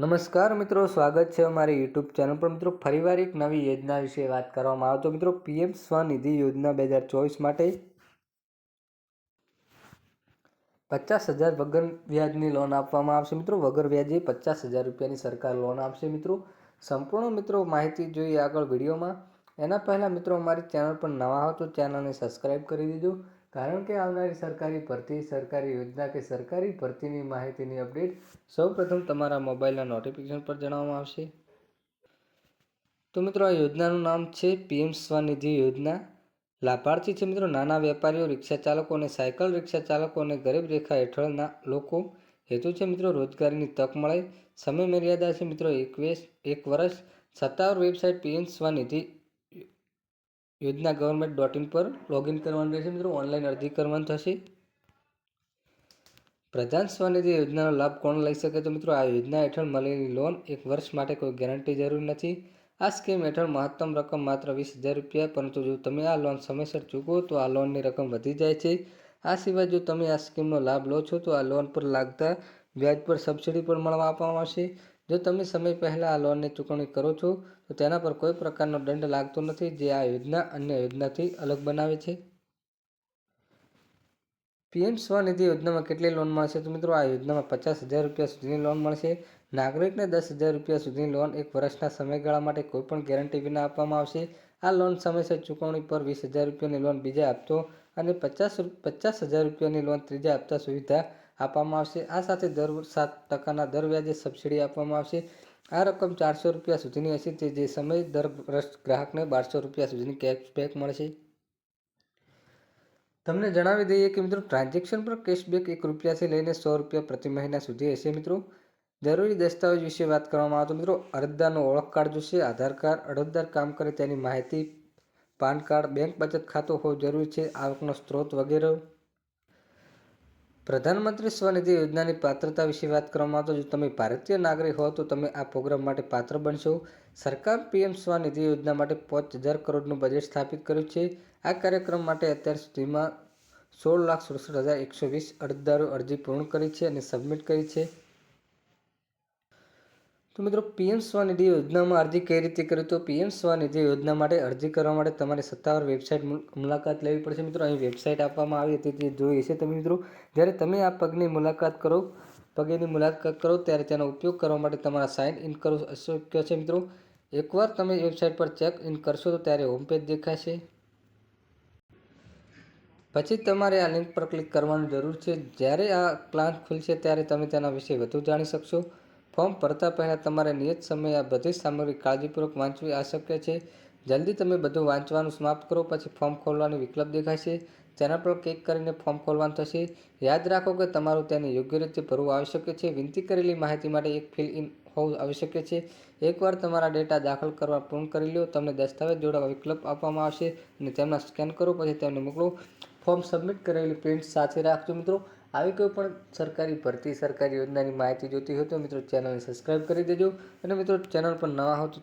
નમસ્કાર મિત્રો, સ્વાગત છે અમારી યુટ્યુબ ચેનલ પર. મિત્રો, ફરીવાર એક નવી યોજના વિશે વાત કરવામાં આવે તો મિત્રો, પીએમ સ્વનિધિ યોજના બે હજાર ચોવીસ માટે પચાસ હજાર વગર વ્યાજની લોન આપવામાં આવશે. મિત્રો, વગર વ્યાજે પચાસ હજાર રૂપિયાની સરકાર લોન આપશે. મિત્રો, સંપૂર્ણ મિત્રો માહિતી જોઈએ આગળ વિડીયોમાં. એના પહેલાં મિત્રો, અમારી ચેનલ પર નવા હો તો ચેનલને સબસ્ક્રાઈબ કરી દીજો. કારણ કે આવનારી સરકારી ભરતી, સરકારી યોજના કે સરકારી ભરતીની માહિતીની અપડેટ સૌપ્રથમ તમારા મોબાઈલના નોટિફિકેશન પર જણાવવામાં આવશે. તો મિત્રો, આ યોજનાનું નામ છે પીએમ સ્વનિધિ યોજના. લાભાર્થી છે મિત્રો નાના વેપારીઓ, રિક્ષા ચાલકો અને સાયકલ રિક્ષા ચાલકો અને ગરીબ રેખા હેઠળના લોકો. હેતુ છે મિત્રો રોજગારીની તક મળે. સમય મર્યાદા છે મિત્રો એકવીસ, એક વર્ષ. સત્તાવાર વેબસાઇટ પીએમ સ્વનિધિ યોજના ગવર્મેન્ટ ડોટ ઇન પર લોગિન કરવાનું રહેશે મિત્રો. ઓનલાઈન અરજી કરવાનું થશે. પ્રધાન સ્વનિધિ યોજનાનો લાભ કોણ લઈ શકે તો મિત્રો આ યોજના હેઠળ મળેલી લોન એક વર્ષ માટે કોઈ ગેરંટી જરૂર નથી. આ સ્કીમ હેઠળ મહત્તમ રકમ માત્ર વીસ હજાર રૂપિયા, પરંતુ જો તમે આ લોન સમયસર ચૂકવો તો આ લોનની રકમ વધી જાય છે. આ સિવાય જો તમે આ સ્કીમનો લાભ લો છો તો આ લોન પર લાગતા વ્યાજ પર સબસિડી પણ મળવા આપવામાં આવશે. જો તમે સમય પહેલાં આ લોનની ચૂકવણી કરો છો, તો તેના પર કોઈ પ્રકારનો દંડ લાગતો નથી, જે આ યોજના અન્ય યોજનાથી અલગ બનાવે છે. પીએમ સ્વનિધિ યોજનામાં કેટલી લોન મળશે? તો મિત્રો, આ યોજનામાં પચાસ હજાર રૂપિયા સુધીની લોન મળશે. નાગરિકને દસ હજાર રૂપિયા સુધીની લોન એક વર્ષના સમયગાળા માટે કોઈપણ ગેરંટી વિના આપવામાં આવશે. આ લોન સમયસર ચૂકવણી પર વીસ હજાર રૂપિયાની લોન બીજા હપ્તો અને પચાસ પચાસ હજાર રૂપિયાની લોન ત્રીજા હપ્તા સુવિધા આપવામાં આવશે. આ સાથે દર સાત ટકાના દર વ્યાજે સબસિડી આપવામાં આવશે. આ રકમ ચારસો રૂપિયા સુધીની હશે તે જે સમય દર ગ્રાહકને બારસો રૂપિયા સુધીની કેશબેક મળશે. તમને જણાવી દઈએ કે મિત્રો, ટ્રાન્ઝેક્શન પર કેશબેક એક રૂપિયાથી લઈને સો રૂપિયા પ્રતિ મહિના સુધી હશે મિત્રો. જરૂરી દસ્તાવેજ વિશે વાત કરવામાં આવે તો મિત્રો, અરજદારનો ઓળખ કાર્ડ જોશે, આધાર કાર્ડ, અરજદાર કામ કરે તેની માહિતી, પાન કાર્ડ, બેંક બચત ખાતું હોવું જરૂરી છે, આવકનો સ્ત્રોત વગેરે. પ્રધાનમંત્રી સ્વનિધિ યોજનાની પાત્રતા વિશે વાત કરવામાં તો જો તમે ભારતીય નાગરિક હો તો તમે આ પ્રોગ્રામ માટે પાત્ર બનશો. સરકાર પીએમ સ્વનિધિ યોજના માટે પાંચ હજાર કરોડનું બજેટ સ્થાપિત કર્યું છે. આ કાર્યક્રમ માટે અત્યાર સુધીમાં સોળ લાખ સડસઠ હજાર એકસો વીસ અરજદારો અરજી પૂર્ણ કરી છે અને સબમિટ કરી છે. તો મિત્રો પીએમ સ્વનિધિ યોજનામાં અરજી કઈ રીતે કરવી? તો પીએમ સ્વનિધિ યોજના માટે અરજી કરવા માટે તમારે સત્તાવાર વેબસાઇટ મુલાકાત લેવી પડશે મિત્રો. અહીં વેબસાઇટ આપવામાં આવી હતી તે જોઈ છે તમે મિત્રો. જ્યારે તમે આ પગની મુલાકાત કરો, પગની મુલાકાત કરો ત્યારે તેનો ઉપયોગ કરવા માટે તમારા સાઇન ઇન કરવું અશક્ય છે મિત્રો. એકવાર તમે વેબસાઇટ પર ચેક ઇન કરશો તો ત્યારે હોમ પેજ દેખાશે. પછી તમારે આ લિંક પર ક્લિક કરવાની જરૂર છે. જ્યારે આ પ્લાન ખુલશે ત્યારે તમે તેના વિશે વધુ જાણી શકશો. ફોર્મ ભરતા પહેલાં તમારે નિયત સમયે આ બધી સામગ્રી કાળજીપૂર્વક વાંચવી આવશ્યક છે. જલ્દી તમે બધું વાંચવાનું સમાપ્ત કરો, પછી ફોર્મ ખોલવાની વિકલ્પ દેખાશે તેના પર ક્લિક કરીને ફોર્મ ખોલવાનું થશે. યાદ રાખો કે તમારું તેને યોગ્ય રીતે ભરવું આવશ્યક છે. વિનંતી કરેલી માહિતી માટે એક ફિલ ઇન હોવું આવશ્યક છે. એકવાર તમારા ડેટા દાખલ કરવા પૂર્ણ કરી લો. તમને દસ્તાવેજ જોડાવા વિકલ્પ આપવામાં આવશે અને તેમના સ્કેન કરો, પછી તેમને મોકલો. ફોર્મ સબમિટ કરેલી પ્રિન્ટ સાથે રાખજો મિત્રો. આવી કોઈ પણ સરકારી ભરતી, સરકારી યોજનાની માહિતી જોતી હોય તો મિત્રો ચેનલને સબસ્ક્રાઈબ કરી દેજો. અને મિત્રો ચેનલ પર નવા હો તો